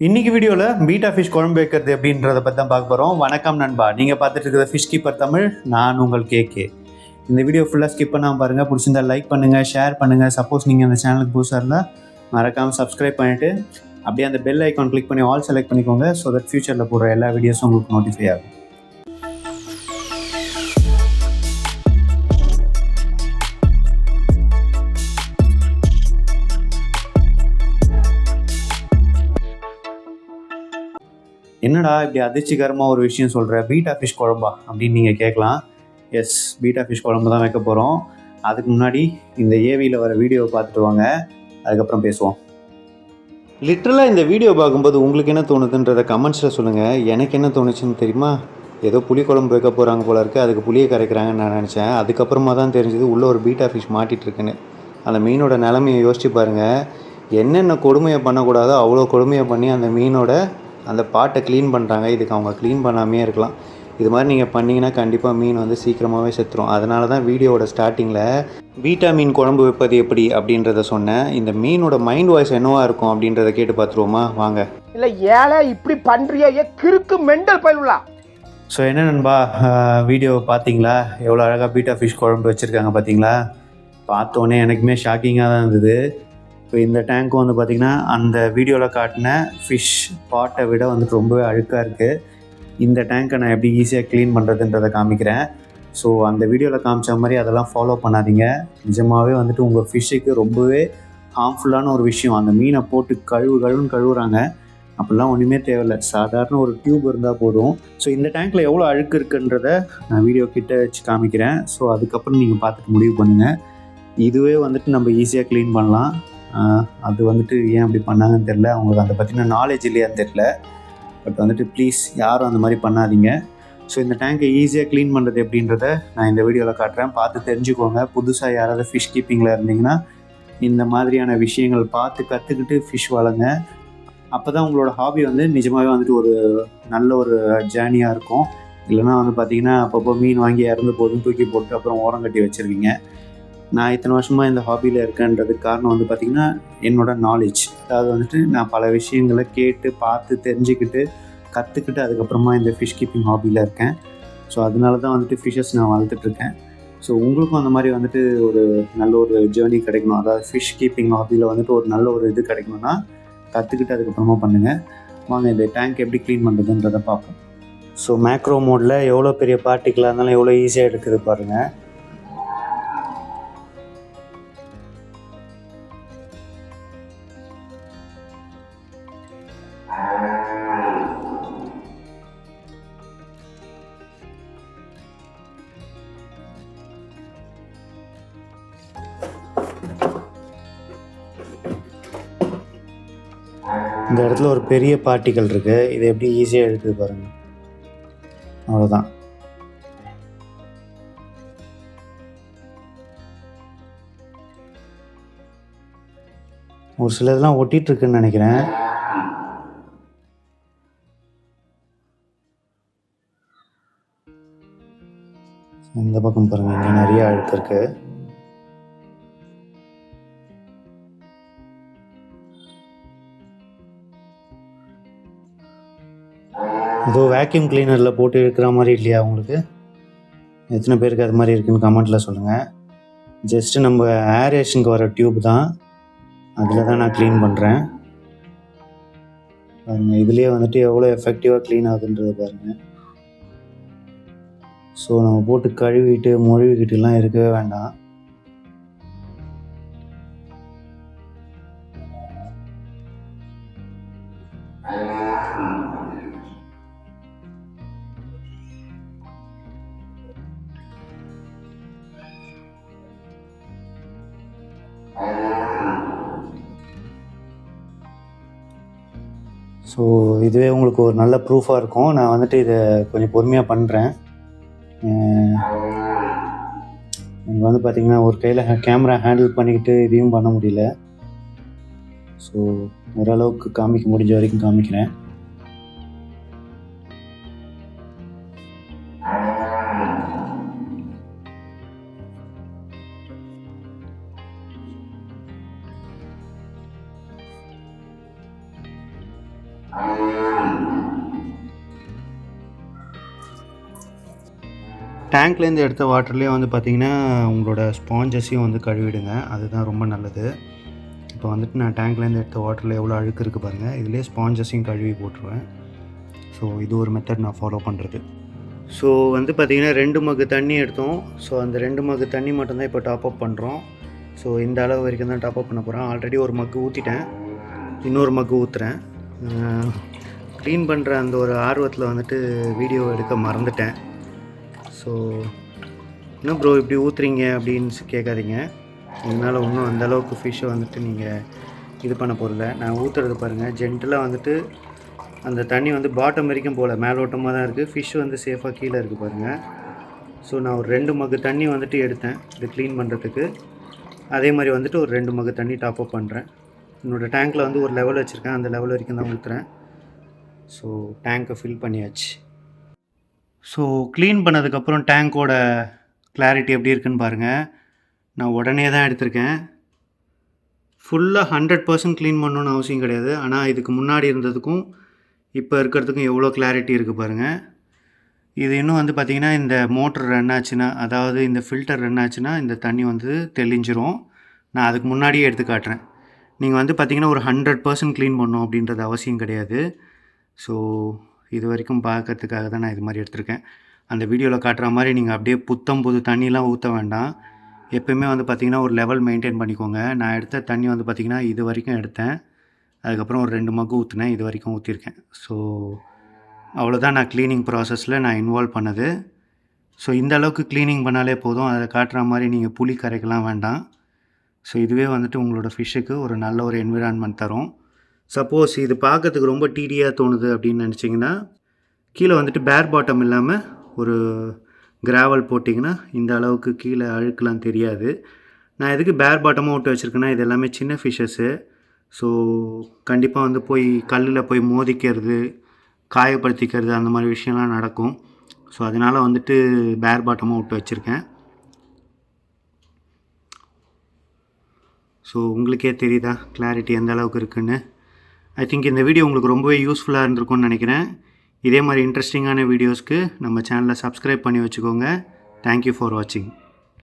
இன்றைக்கி வீடியோவில் beta fish குழம்பு வைக்கிறது அப்படின்றத பற்றி தான் பார்க்க போகிறோம் வணக்கம் நண்பா. நீங்கள் பார்த்துட்டு இருக்கிற ஃபிஷ் கீப்பர் தமிழ். நான் உங்கள் கேகே இந்த வீடியோ ஃபுல்லாக ஸ்கிப் பண்ணாமல் பாருங்கள் பிடிச்சிருந்தா லைக் பண்ணுங்கள் ஷேர் பண்ணுங்கள் சப்போஸ் நீங்கள் அந்த சேனலுக்கு புதுசாக இருந்தால் மறக்காமல் சப்ஸ்கிரைப் பண்ணிவிட்டு அப்படியே அந்த பெல் ஐக்கான் கிளிக் பண்ணி ஆல் செலக்ட் பண்ணிக்கோங்க. ஸோ தட் ஃபியூச்சரில் போடுற எல்லா வீடியோஸும் உங்களுக்கு நோட்டிஃபை ஆகும். என்னடா இப்படி அதிர்ச்சிகரமாக ஒரு விஷயம் சொல்கிற பீட்டா ஃபிஷ் குழம்பா? அப்படின்னு நீங்கள் கேட்கலாம். எஸ் பீட்டா ஃபிஷ் குழம்பு தான் வைக்க போகிறோம் அதுக்கு முன்னாடி இந்த ஏவியில் வர வீடியோவை பார்த்துட்டு வாங்க. அதுக்கப்புறம் பேசுவோம். லிட்ரலாக இந்த வீடியோ பார்க்கும்போது உங்களுக்கு என்ன தோணுதுன்றத கமெண்ட்ஸில் சொல்லுங்கள் எனக்கு என்ன தோணுச்சுன்னு தெரியுமா? ஏதோ புளி குழம்பு வைக்க போகிறாங்க போல இருக்குது அதுக்கு புளியை கரைக்கிறாங்கன்னு நான் நினச்சேன். அதுக்கப்புறமா தான் தெரிஞ்சது உள்ளே ஒரு பீட்டா ஃபிஷ் மாட்டிட்டு இருக்குன்னு. அந்த மீனோட நிலமையை யோசிச்சு பாருங்கள் என்னென்ன கொடுமையை பண்ணக்கூடாதோ அவ்வளோ கொடுமையை பண்ணி அந்த மீனோட அந்த பாட்டை க்ளீன் பண்ணுறாங்க இதுக்கு அவங்க க்ளீன் பண்ணாமே இருக்கலாம். இது மாதிரி நீங்கள் பண்ணீங்கன்னா கண்டிப்பாக மீன் வந்து சீக்கிரமாகவே செத்துரும். அதனால தான் வீடியோவோட ஸ்டார்டிங்கில் பீட்டா மீன் குழம்பு வைப்பது எப்படி அப்படின்றத சொன்னேன். இந்த மீனோட மைண்ட் வாய்ஸ் என்னவா இருக்கும் அப்படின்றத கேட்டு பார்த்துருவோமா? வாங்க. இல்ல ஏழை இப்படி பண்றியா ஏ கிறுக்கு மெண்டல் பயிலுலா. ஸோ என்ன நண்பா? வீடியோ பார்த்தீங்களா? எவ்வளோ அழகாக பீட்டா ஃபிஷ் குழம்பு வச்சுருக்காங்க பார்த்தீங்களா? பார்த்தோன்னே எனக்குமே ஷாக்கிங்காக தான் இருந்தது. இப்போ இந்த டேங்க்கும் வந்து பார்த்திங்கன்னா அந்த வீடியோவில் காட்டின ஃபிஷ் பாட்டை விட வந்துட்டு ரொம்பவே அழுக்காக இருக்குது இந்த டேங்க்கை நான் எப்படி ஈஸியாக க்ளீன் பண்ணுறதுன்றதை காமிக்கிறேன். ஸோ அந்த வீடியோவில் காமிச்ச மாதிரி அதெல்லாம் ஃபாலோ பண்ணாதீங்க. நிஜமாகவே வந்துட்டு உங்கள் ஃபிஷ்ஷுக்கு ரொம்பவே ஹார்ம்ஃபுல்லான ஒரு விஷயம். அந்த மீனை போட்டு கழுவு கழுவுன்னு கழுவுறாங்க. அப்படிலாம் ஒன்றுமே தேவையில்லை. சாதாரண ஒரு டியூப் இருந்தால் போதும். ஸோ இந்த டேங்க்கில் எவ்வளோ அழுக்கு இருக்குன்றத நான் வீடியோ கிட்ட வச்சு காமிக்கிறேன். ஸோ அதுக்கப்புறம் நீங்கள் பார்த்துட்டு முடிவு பண்ணுங்கள் இதுவே வந்துட்டு நம்ம ஈஸியாக க்ளீன் பண்ணலாம். அது வந்துட்டு ஏன் அப்படி பண்ணாங்கன்னு தெரில அவங்களுக்கு அதை பற்றின நாலேஜ் இல்லையான்னு தெரில பட் வந்துட்டு ப்ளீஸ் யாரும் அந்த மாதிரி பண்ணாதீங்க. ஸோ இந்த டேங்கை ஈஸியாக க்ளீன் பண்ணுறது எப்படின்றத நான் இந்த வீடியோவில் காட்டுறேன். பார்த்து தெரிஞ்சுக்கோங்க. புதுசாக யாராவது ஃபிஷ் கீப்பிங்கில் இருந்தீங்கன்னா இந்த மாதிரியான விஷயங்கள் பார்த்து கற்றுக்கிட்டு ஃபிஷ் வளங்க அப்போ தான் உங்களோட ஹாபி வந்து நிஜமாகவே வந்துட்டு ஒரு நல்ல ஒரு ஜேர்னியாக இருக்கும். இல்லைன்னா வந்து பார்த்தீங்கன்னா அப்பப்போ மீன் வாங்கி இறந்து போதும் தூக்கி போட்டு அப்புறம் ஓரம் கட்டி வச்சுருவீங்க. நான் இத்தனை வருஷமாக இந்த ஹாபியில் இருக்கேன்றதுக்கு காரணம் வந்து பார்த்திங்கன்னா என்னோட நாலேஜ் அதாவது வந்துட்டு நான் பல விஷயங்களை கேட்டு பார்த்து தெரிஞ்சுக்கிட்டு கற்றுக்கிட்டு அதுக்கப்புறமா இந்த ஃபிஷ் கீப்பிங் ஹாபியில் இருக்கேன். ஸோ அதனால தான் வந்துட்டு ஃபிஷ்ஷஸ் நான் வளர்த்துட்ருக்கேன் ஸோ உங்களுக்கும் அந்த மாதிரி வந்துட்டு ஒரு நல்ல ஒரு ஜேர்னி கிடைக்கணும். அதாவது ஃபிஷ் கீப்பிங் ஹாபியில் வந்துட்டு ஒரு நல்ல ஒரு இது கிடைக்கணும்னா கற்றுக்கிட்டு அதுக்கப்புறமா பண்ணுங்கள் வாங்க இந்த டேங்க் எப்படி க்ளீன் பண்ணுறதுன்றதை பார்ப்போம். ஸோ மேக்ரோ மோடில் எவ்வளோ பெரிய பார்ட்டிக்கலாக இருந்தாலும் எவ்வளோ ஈஸியாக எடுக்குது பாருங்கள் இந்த இடத்துல ஒரு பெரிய பார்ட்டிகள் இருக்குது இது எப்படி ஈஸியாக எடுக்குது பாருங்கள் அவ்வளோதான் ஒரு சிலதெல்லாம் ஒட்டிகிட்ருக்குன்னு நினைக்கிறேன். இந்த பக்கம் பாருங்க இங்கே நிறைய அழுக்கு இருக்குது ஏதோ வேக்யூம் கிளீனரில் போட்டு இருக்கிற மாதிரி இல்லையா உங்களுக்கு? எத்தனை பேருக்கு அது மாதிரி இருக்குன்னு கமெண்ட்டில் சொல்லுங்கள் ஜஸ்ட்டு நம்ம ஏரேஷனுக்கு வர டியூப் தான். அதில் தான் நான் க்ளீன் பண்ணுறேன் பாருங்கள் இதுலேயே வந்துட்டு எவ்வளோ எஃபெக்டிவாக க்ளீன் ஆகுதுன்றத பாருங்கள் ஸோ நம்ம போட்டு கழுவிட்டு மொழிவிக்கிட்டுலாம் இருக்கவே வேண்டாம். ஸோ இதுவே உங்களுக்கு ஒரு நல்ல ப்ரூஃபாக இருக்கும். நான் வந்துட்டு இதை கொஞ்சம் பொறுமையாக பண்ணுறேன் எனக்கு வந்து பார்த்திங்கன்னா ஒரு கையில் கேமரா ஹேண்டில் பண்ணிக்கிட்டு இதையும் பண்ண முடியல. ஸோ ஓரளவுக்கு காமிக்க முடிஞ்ச வரைக்கும் காமிக்கிறேன். டேங்க்லேருந்து எடுத்த வாட்டர்லேயே வந்து பார்த்தீங்கன்னா உங்களோட ஸ்பாஞ்சஸையும் வந்து கழுவிடுங்க. அதுதான் ரொம்ப நல்லது. இப்போ வந்துட்டு நான் டேங்க்லேருந்து எடுத்த வாட்டரில் எவ்வளோ அழுக்கு இருக்குது பாருங்கள் இதுலேயே ஸ்பாஞ்சஸையும் கழுவி போட்டுருவேன். ஸோ இது ஒரு மெத்தட் நான் ஃபாலோ பண்ணுறது ஸோ வந்து பார்த்திங்கன்னா ரெண்டு மக்கு தண்ணி எடுத்தோம். ஸோ அந்த ரெண்டு மக்கு தண்ணி மட்டும்தான் இப்போ டாப் அப் பண்ணுறோம் ஸோ இந்த அளவு வரைக்கும் தான் டாப் அப் பண்ண போகிறேன் ஆல்ரெடி ஒரு மக்கு ஊற்றிட்டேன் இன்னொரு மக்கு ஊற்றுறேன் க்ளீன் பண்ணுற அந்த ஒரு ஆர்வத்தில் வந்துட்டு வீடியோ எடுக்க மறந்துட்டேன். ஸோ என்ன ப்ரோ இப்படி ஊற்றுறீங்க அப்படின்னு கேட்காதீங்க. இதனால் இன்னும் அந்தளவுக்கு ஃபிஷ்ஷை வந்துட்டு நீங்கள் இது பண்ண போகிறதில்ல நான் ஊற்றுறது பாருங்கள் ஜென்டலாக வந்துட்டு அந்த தண்ணி வந்து பாட்டம் வரைக்கும் போகல. மேலோட்டமாக தான் இருக்குது ஃபிஷ் வந்து சேஃபாக கீழே இருக்குது பாருங்கள் ஸோ நான் ஒரு ரெண்டு மகு தண்ணி வந்துட்டு எடுத்தேன். இது க்ளீன் பண்ணுறதுக்கு அதே மாதிரி வந்துட்டு ஒரு ரெண்டு மகு தண்ணி டாப்அப் பண்ணுறேன் என்னோடய டேங்க்கில் வந்து ஒரு லெவல் வச்சுருக்கேன். அந்த லெவல் வரைக்கும் தான் ஊற்றுறேன் ஸோ டேங்க்கை ஃபில் பண்ணியாச்சு. ஸோ க்ளீன் பண்ணதுக்கப்புறம் டேங்க்கோட கிளாரிட்டி எப்படி இருக்குன்னு பாருங்கள் நான் உடனே தான் எடுத்திருக்கேன். ஃபுல்லாக ஹண்ட்ரட் பர்சன்ட் க்ளீன் பண்ணணுன்னு அவசியம் கிடையாது. ஆனால் இதுக்கு முன்னாடி இருந்ததுக்கும் இப்போ இருக்கிறதுக்கும் எவ்வளோ கிளாரிட்டி இருக்குது பாருங்கள் இது இன்னும் வந்து பார்த்திங்கன்னா இந்த மோட்ரு ரன் ஆச்சுன்னா அதாவது இந்த ஃபில்டர் ரன் ஆச்சுன்னா இந்த தண்ணி வந்து தெளிஞ்சிரும். நான் அதுக்கு முன்னாடியே எடுத்து காட்டுறேன். நீங்கள் வந்து பார்த்திங்கன்னா ஒரு ஹண்ட்ரட் பர்சன்ட் க்ளீன் பண்ணும் அப்படின்றது அவசியம் கிடையாது. ஸோ இது வரைக்கும் பார்க்கறதுக்காக தான் நான் இது மாதிரி எடுத்திருக்கேன். அந்த வீடியோவில் காட்டுற மாதிரி நீங்கள் அப்படியே புத்தம் புது தண்ணிலாம் ஊற்ற வேண்டாம். எப்பயுமே வந்து பார்த்திங்கன்னா ஒரு லெவல் மெயின்டைன் பண்ணிக்கோங்க. நான் எடுத்த தண்ணி வந்து பார்த்திங்கன்னா இது வரைக்கும் எடுத்தேன். அதுக்கப்புறம் ஒரு ரெண்டு மக்கு ஊற்றினேன் இது வரைக்கும் ஊற்றிருக்கேன் ஸோ அவ்வளோதான் நான் க்ளீனிங் ப்ராசஸில் நான் இன்வால்வ் பண்ணது. ஸோ இந்த அளவுக்கு க்ளீனிங் பண்ணாலே போதும். அதை காட்டுற மாதிரி நீங்கள் புளி கரைக்கலாம் வேண்டாம். ஸோ இதுவே வந்துட்டு உங்களோட ஃபிஷ்ஷுக்கு ஒரு நல்ல ஒரு என்விரான்மெண்ட் தரும். சப்போஸ் இது பார்க்கறதுக்கு ரொம்ப டீடியாக தோணுது அப்படின்னு நினச்சிங்கன்னா கீழே வந்துட்டு பேர் பாட்டம் இல்லாமல் ஒரு கிராவல் போட்டிங்கன்னா இந்த அளவுக்கு கீழே அழுக்கெலாம் தெரியாது. நான் எதுக்கு பேர் பாட்டமாக விட்டு வச்சுருக்கேன்னா இது எல்லாமே சின்ன ஃபிஷ்ஷஸ்ஸு ஸோ கண்டிப்பாக வந்து போய் கல்லில் போய் மோதிக்கிறது காயப்படுத்திக்கிறது அந்த மாதிரி விஷயம்லாம் நடக்கும். ஸோ அதனால் வந்துட்டு பேர் பாட்டமாக விட்டு வச்சுருக்கேன். ஸோ உங்களுக்கே தெரியுதா? கிளாரிட்டி எந்த அளவுக்கு இருக்குன்னு? ஐ திங்க் இந்த வீடியோ உங்களுக்கு ரொம்பவே யூஸ்ஃபுல்லாக இருந்திருக்கும்னு நினைக்கிறேன். இதே மாதிரி இன்ட்ரெஸ்டிங்கான வீடியோஸ்க்கு நம்ம சேனலை சப்ஸ்கிரைப் பண்ணி வச்சுக்கோங்க. தேங்க்யூ ஃபார் வாட்சிங்